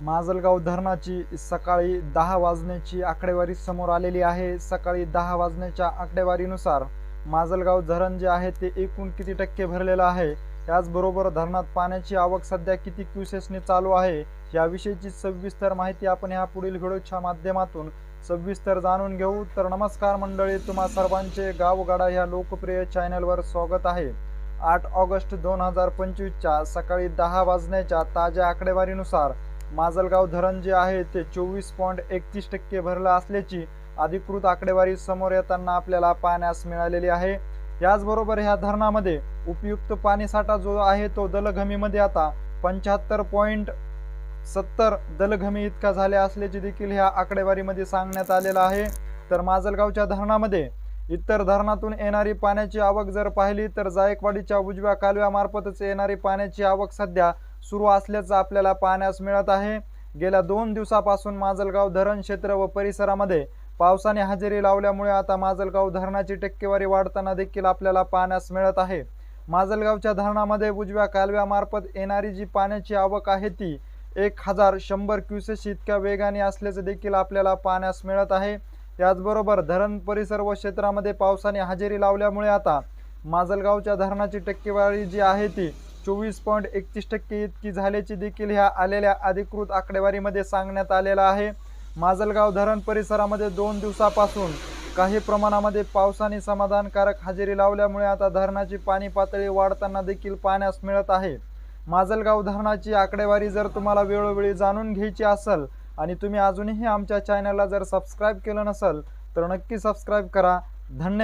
माजलगाव धरणाची सकाळी दहा वाजण्याची आकडेवारी समोर आलेली आहे. सकाळी दहा वाजण्याच्या आकडेवारीनुसार माजलगाव धरण जे आहे ते एकूण किती टक्के भरलेलं आहे? त्याचबरोबर धरणात पाण्याची आवक सध्या किती क्युसेसने चालू आहे? याविषयीची सविस्तर माहिती आपण ह्या पुढील व्हिडिओच्या माध्यमातून सविस्तर जाणून घेऊ. तर नमस्कार मंडळी तुम्हा सर्वांचे गावगाडा ह्या लोकप्रिय चॅनलवर स्वागत आहे. आठ ऑगस्ट दोन हजार पंचवीसच्या सकाळी दहा वाजण्याच्या ताज्या आकडेवारीनुसार माजलगाव धरण जे आहे ते चोवीस पॉईंट एकतीस टक्के भरलं असल्याची अधिकृत आकडेवारी समोर येताना आपल्याला पाहण्यास मिळालेली आहे. याचबरोबर ह्या धरणामध्ये उपयुक्त पाणीसाठा जो आहे तो दलघमीमध्ये आता पंच्याहत्तर पॉईंट सत्तर दलघमी इतका झाले असल्याचे देखील ह्या आकडेवारीमध्ये सांगण्यात आलेलं आहे. तर माजलगावच्या धरणामध्ये इतर धरणातून येणारी पाण्याची आवक जर पाहिली तर जायकवाडीच्या उजव्या कालव्यामार्फतच येणारी पाण्याची आवक सध्या सुरू असल्याचं आपल्याला पाहण्यास मिळत आहे. गेल्या दोन दिवसापासून माजलगाव धरण क्षेत्र व परिसरामध्ये पावसाने हजेरी लावल्यामुळे आता माजलगाव धरणाची टक्केवारी वाढताना देखील आपल्याला पाहण्यास मिळत आहे. माजलगावच्या धरणामध्ये उजव्या कालव्यामार्फत येणारी जी पाण्याची आवक आहे ती एक हजार शंभर क्युसेस इतक्या वेगाने असल्याचं देखील आपल्याला पाहण्यास मिळत आहे. त्याचबरोबर धरण परिसर व क्षेत्रामध्ये पावसाने हजेरी लावल्यामुळे आता माजलगावच्या धरणाची टक्केवारी जी आहे ती चोवीस पॉईंट एकतीस टक्के इतकी झाल्याची देखील ह्या आलेल्या अधिकृत आकडेवारीमध्ये सांगण्यात आलेलं आहे. माजलगाव धरण परिसरामध्ये दोन दिवसापासून काही प्रमाणामध्ये पावसाने समाधानकारक हजेरी लावल्यामुळे आता धरणाची पाणी पातळी वाढताना देखील पाहण्यास मिळत आहे. माजलगाव धरणाची आकडेवारी जर तुम्हाला वेळोवेळी जाणून घ्यायची असेल आणि तुम्ही अजूनही आमच्या चॅनलला जर सबस्क्राईब केलं नसेल तर नक्की सबस्क्राईब करा. धन्यवाद